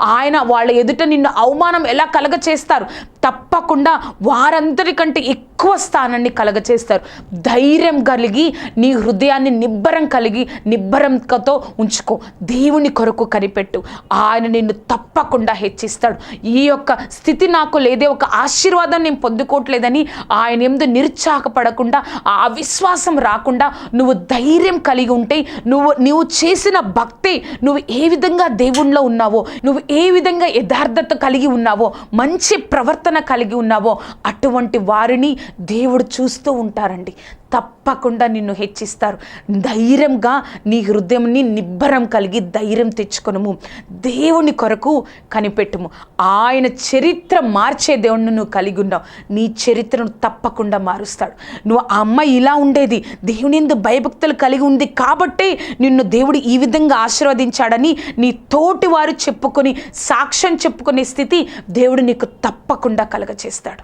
ఆయన వాళ్ళ ఎదుట నిన్ను అవమానం ఎలా కలగ చేస్తారు తప్పకుండా వారందరికంటే ఎక్కువ స్థానాన్ని కలగచేస్తారు. ధైర్యం కలిగి నీ హృదయాన్ని నిబ్బరం కలిగి నిబ్బరంతో ఉంచుకో. దేవుని కొరకు కనిపెట్టు. ఆయన నిన్ను తప్పకుండా హెచ్చిస్తాడు. ఈ యొక్క స్థితి నాకు లేదే ఒక ఆశీర్వాదం నేను పొందుకోవట్లేదని ఆయన ఎందు నిరుత్సాహపడకుండా ఆ అవిశ్వాసం రాకుండా నువ్వు ధైర్యం కలిగి ఉంటే నువ్వు నువ్వు చేసిన భక్తి నువ్వు ఏ విధంగా దేవుణ్ణిలో ఉన్నావో నువ్వు ఏ విధంగా యథార్థత కలిగి ఉన్నావో మంచి ప్రవర్తన కలిగి ఉన్నావో అటువంటి వారిని దేవుడు చూస్తూ ఉంటారండి. తప్పకుండా నిన్ను హెచ్చిస్తారు. ధైర్యంగా నీ హృదయంని నిబ్బరం కలిగి ధైర్యం తెచ్చుకొనము. దేవుని కొరకు కనిపెట్టుము. ఆయన చరిత్ర మార్చే దేవుణ్ణి నువ్వు కలిగి ఉన్నావు. నీ చరిత్రను తప్పకుండా మారుస్తాడు. నువ్వు ఆ అమ్మాయి ఇలా ఉండేది. దేవుని ఎందు భయభక్తులు కలిగి ఉంది కాబట్టే నిన్ను దేవుడు ఈ విధంగా ఆశీర్వదించాడని నీ తోటి వారు చెప్పుకొని సాక్ష్యం చెప్పుకునే స్థితి దేవుడు నీకు తప్పకుండా కలగచేస్తాడు.